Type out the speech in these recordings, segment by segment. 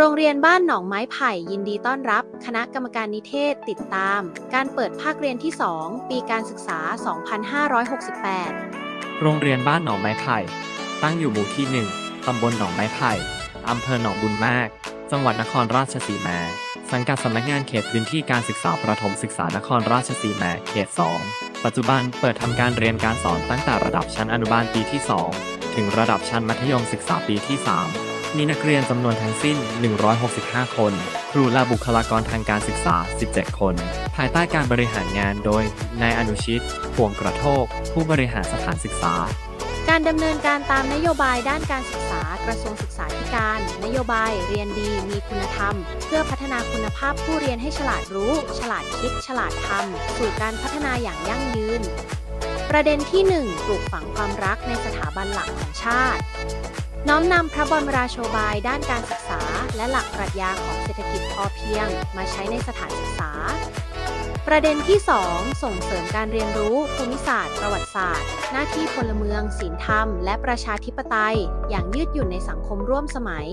โรงเรียนบ้านหนองไม้ไผ่ยินดีต้อนรับ คณะกรรมการนิเทศติดตาม การเปิดภาคเรียนที่ 2 ปีการศึกษา 2568 โรงเรียนบ้านหนองไม้ไผ่ ตั้งอยู่หมู่ที่ 1 ตำบลหนองไม้ไผ่อำเภอหนองบุญมาก จังหวัดนครราชสีมา สังกัดสำนักงานเขตพื้นที่การศึกษาประถมศึกษานครราชสีมาเขต 2 ปัจจุบันเปิดทำการเรียนการสอนตั้งแต่ระดับชั้นอนุบาลปีที่ 2 ถึงระดับชั้นมัธยมศึกษาปีที่ 3 มีนักเรียนจำนวนทั้งสิ้น 165 คน ครูและบุคลากรทางการศึกษา 17 คน ภายใต้การบริหารงานโดย นายอนุชิตพวงกระโทก ผู้บริหารสถานศึกษา การดำเนินการตามนโยบายด้านการศึกษากระทรวงศึกษาธิการ นโยบายเรียนดีมีคุณธรรม เพื่อพัฒนาคุณภาพผู้เรียนให้ฉลาดรู้ ฉลาดคิด ฉลาดทำสู่การพัฒนาอย่างยั่งยืน ประเด็นที่ 1 ปลูกฝังความรักในสถาบันหลักของชาติ น้อมนำพระบรมราโชบายด้านการศึกษา และหลักปรัชญาของเศรษฐกิจพอเพียง มาใช้ในสถานศึกษา ประเด็นที่ 2 ส่งเสริมการเรียนรู้ ภูมิศาสตร์ ประวัติศาสตร์ หน้าที่พลเมือง ศีลธรรม และประชาธิปไตย อย่างยืดหยุ่นในสังคมร่วมสมัย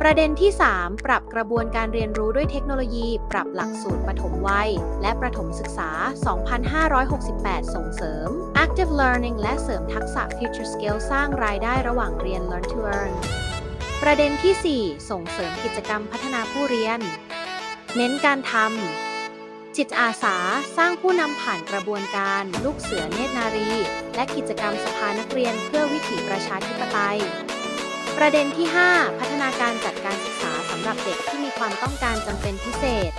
ประเด็นที่ 3 ปรับกระบวนการเรียนรู้ด้วยเทคโนโลยี ปรับหลักสูตรปฐมวัย และประถมศึกษา 2568 ส่งเสริม active learning และเสริมทักษะ future skill สร้างรายได้ระหว่างเรียน learn to earn ประเด็นที่ 4 ส่งเสริมกิจกรรมพัฒนาผู้เรียน เน้นการทำ จิตอาสาสร้างผู้นำผ่านกระบวนการ ลูกเสือเนตรนารี และกิจกรรมสภานักเรียนเพื่อวิถีประชาธิปไตย ประเด็นที่ 5 พัฒนาการจัดการศึกษาสำหรับเด็กที่มีความต้องการจำเป็นพิเศษ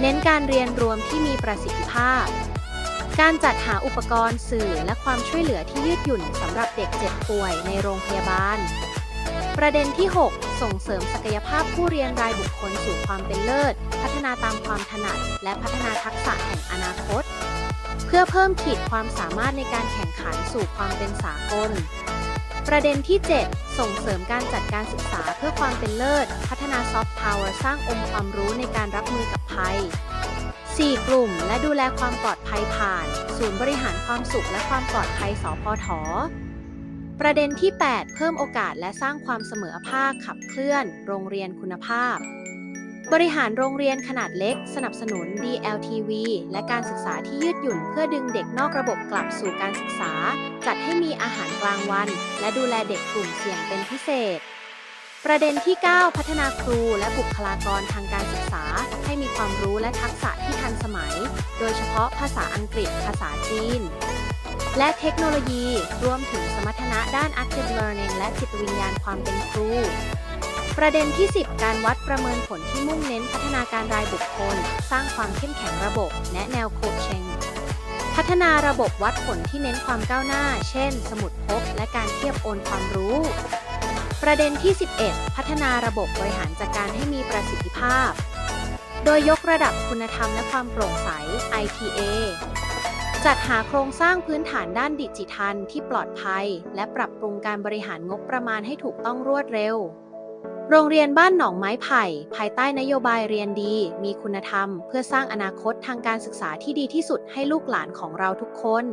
เน้นการเรียนรวมที่มีประสิทธิภาพ การจัดหาอุปกรณ์สื่อและความช่วยเหลือที่ยืดหยุ่นสำหรับเด็กเจ็บป่วยในโรงพยาบาล ประเด็นที่ 6 ส่งเสริมศักยภาพผู้เรียนรายบุคคลสู่ความเป็นเลิศ พัฒนาตามความถนัด และพัฒนาทักษะแห่งอนาคต เพื่อเพิ่มขีดความสามารถในการแข่งขันสู่ความเป็นสากล ประเด็นที่ 7 ส่งเสริมการจัดการศึกษาเพื่อความเป็นเลิศ พัฒนาซอฟต์พาวเวอร์สร้างองค์ความรู้ในการรับมือกับภัย 4 กลุ่ม และดูแลความปลอดภัยผ่าน ศูนย์บริหารความสุขและความปลอดภัยสพทประเด็นที่ 8 เพิ่มโอกาสและสร้างความเสมอภาคขับเคลื่อน โรงเรียนคุณภาพ บริหารโรงเรียนขนาดเล็ก สนับสนุน DLTV และการศึกษาที่ยืดหยุ่นเพื่อดึงเด็กนอกระบบกลับสู่การศึกษา จัดให้มีอาหารกลางวัน และดูแลเด็กกลุ่มเสี่ยงเป็นพิเศษ ประเด็นที่ 9 พัฒนาครูและบุคลากรทางการศึกษา ให้มีความรู้และทักษะที่ทันสมัย โดยเฉพาะภาษาอังกฤษ ภาษาจีน และเทคโนโลยี รวมถึงสมรรถนะด้าน active learning และจิตวิญญาณความเป็นครู ประเด็นที่ 10 การวัดประเมินผลที่มุ่งเน้นพัฒนาการรายบุคคล สร้างความเข้มแข็งระบบแนะแนวโคชเชงพัฒนาระบบวัดผลที่เน้นความก้าวหน้า เช่น สมุดพกและการเทียบโอนความรู้ ประเด็นที่ 11 พัฒนาระบบบริหารจัดการให้มีประสิทธิภาพ โดยยกระดับคุณธรรมและความโปร่งใส ITA จัดหาโครงสร้างพื้นฐานด้านดิจิทัลที่ปลอดภัย และปรับปรุงการบริหารงบประมาณให้ถูกต้องรวดเร็ว โรงเรียนบ้านหนองไม้ไผ่ ภายใต้นโยบายเรียนดี มีคุณธรรม เพื่อสร้างอนาคตทางการศึกษาที่ดีที่สุดให้ลูกหลานของเราทุกคน